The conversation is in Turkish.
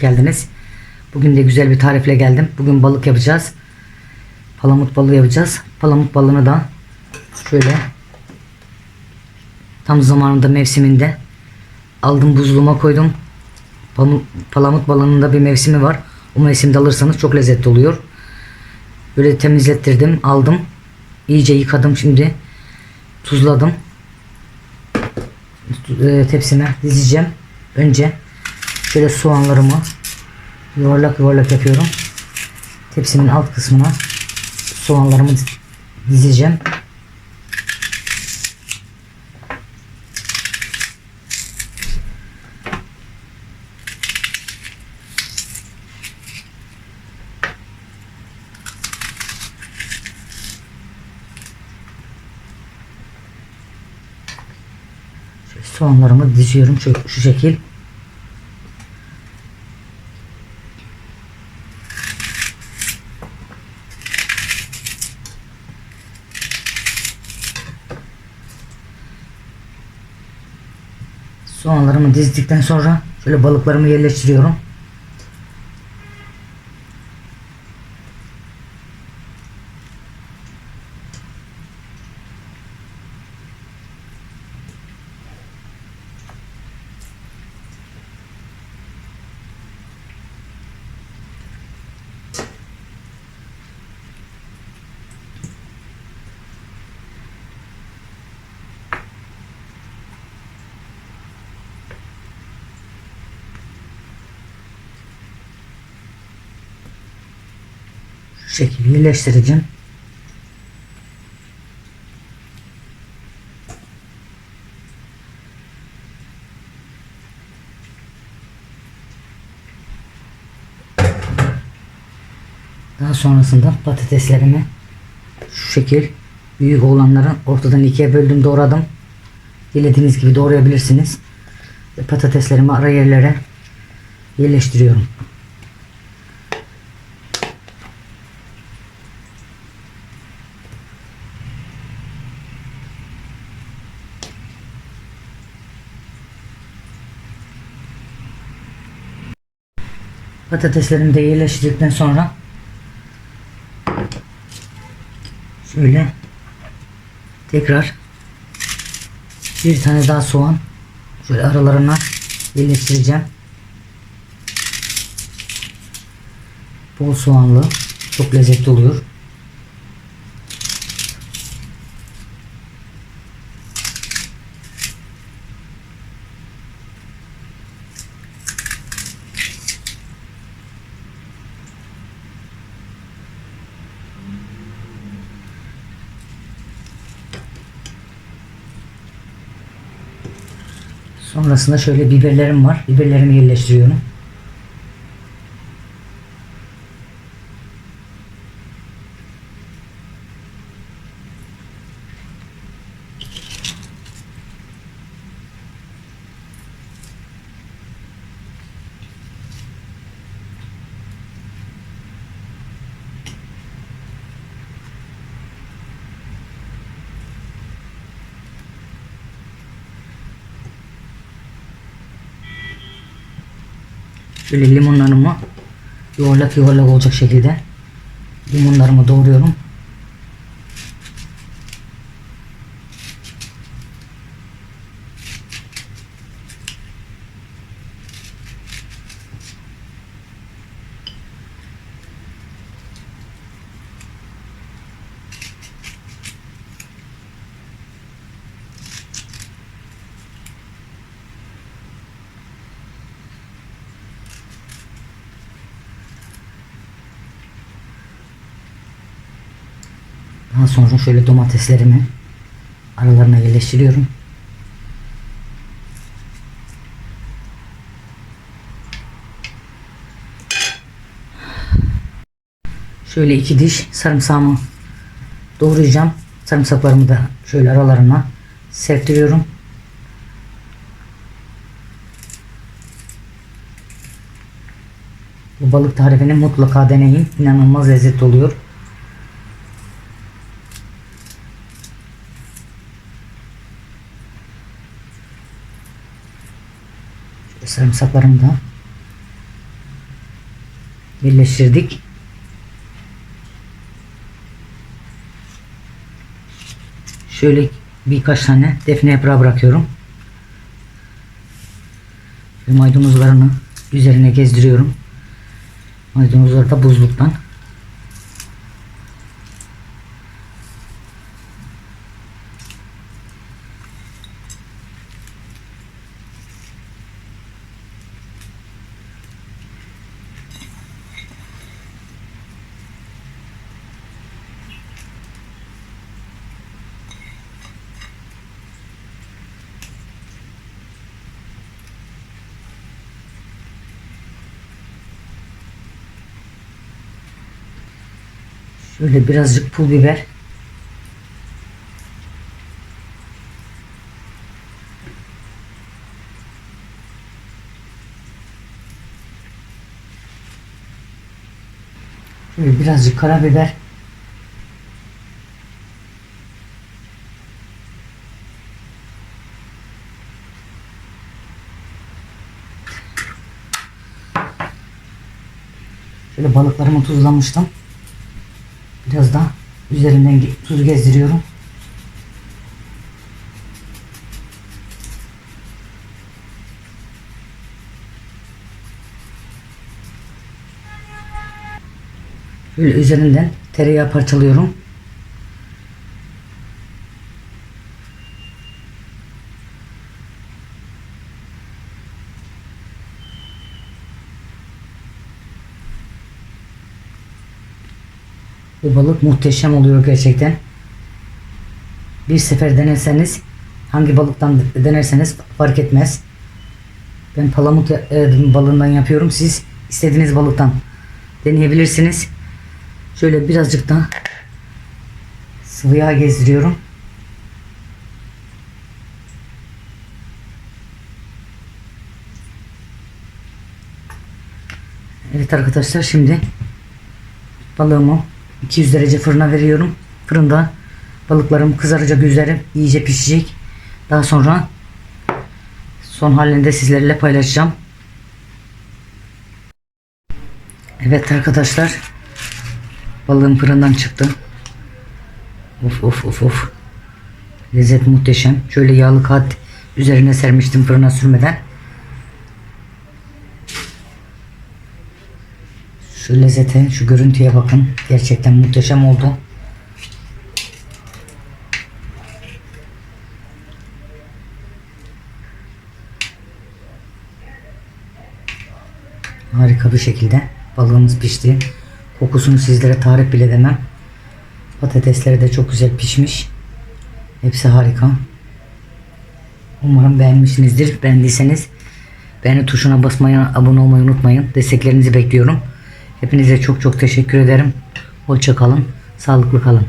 geldiniz. Bugün de güzel bir tarifle geldim. Bugün balık yapacağız. Palamut balığı yapacağız. Palamut balığını da şöyle tam zamanında mevsiminde aldım buzluğuma koydum. Palamut, palamut balığının da bir mevsimi var. O mevsimde alırsanız çok lezzetli oluyor. Böyle temizlettirdim, aldım. İyice yıkadım şimdi. Tuzladım. E, tepsime dizeceğim. Önce şöyle soğanlarımı yuvarlak yuvarlak yapıyorum. Tepsimin alt kısmına soğanlarımı dizeceğim. Soğanlarımı diziyorum şu, şu şekil. Soğanlarımı dizdikten sonra şöyle balıklarımı yerleştiriyorum. Şu şekilde yerleştireceğim. Daha sonrasında patateslerimi şu şekil büyük olanları ortadan ikiye böldüm doğradım. Dilediğiniz gibi doğrayabilirsiniz. Patateslerimi ara yerlere yerleştiriyorum. Patateslerimi de yerleştirdikten sonra şöyle tekrar bir tane daha soğan şöyle aralarına yerleştireceğim. Bol soğanlı çok lezzetli oluyor. Sonrasında şöyle biberlerim var. Biberlerimi yerleştiriyorum. Şöyle limonlarımı yuvarlak yuvarlak olacak şekilde limonlarımı doğruyorum. Daha sonra şöyle domateslerimi aralarına yerleştiriyorum. Şöyle iki diş sarımsağımı doğrayacağım. Sarımsaklarımı da şöyle aralarına serptiriyorum. Bu balık tarifini mutlaka deneyin. İnanılmaz lezzetli oluyor. Şöyle sarımsaklarımı da birleştirdik. Şöyle birkaç tane defne yaprağı bırakıyorum. Ve maydanozlarını üzerine gezdiriyorum. Maydanozlar da buzluktan. Şöyle birazcık pul biber. Şöyle birazcık karabiber. Şöyle balıklarımı tuzlamıştım. Biraz da üzerinden tuz gezdiriyorum. Böyle üzerinden tereyağı parçalıyorum. Bu balık muhteşem oluyor gerçekten. Bir sefer denerseniz hangi balıktan denerseniz fark etmez. Ben palamut e, balığından yapıyorum. Siz istediğiniz balıktan deneyebilirsiniz. Şöyle birazcık da sıvı yağ gezdiriyorum. Evet arkadaşlar şimdi balığımı 200 derece fırına veriyorum. Fırında balıklarım kızaracak üzeri iyice pişecek. Daha sonra son halinde sizlerle paylaşacağım. Evet arkadaşlar balığım fırından çıktı. Of of of of. Lezzet muhteşem. Şöyle yağlı kağıt üzerine sermiştim fırına sürmeden. Şu lezzete, şu görüntüye bakın. Gerçekten muhteşem oldu. Harika bir şekilde balığımız pişti. Kokusunu sizlere tarif bile demem. Patatesleri de çok güzel pişmiş. Hepsi harika. Umarım beğenmişsinizdir. Beğendiyseniz beğeni tuşuna basmayı, abone olmayı unutmayın. Desteklerinizi bekliyorum. Hepinize çok çok teşekkür ederim. Hoşça kalın. Sağlıklı kalın.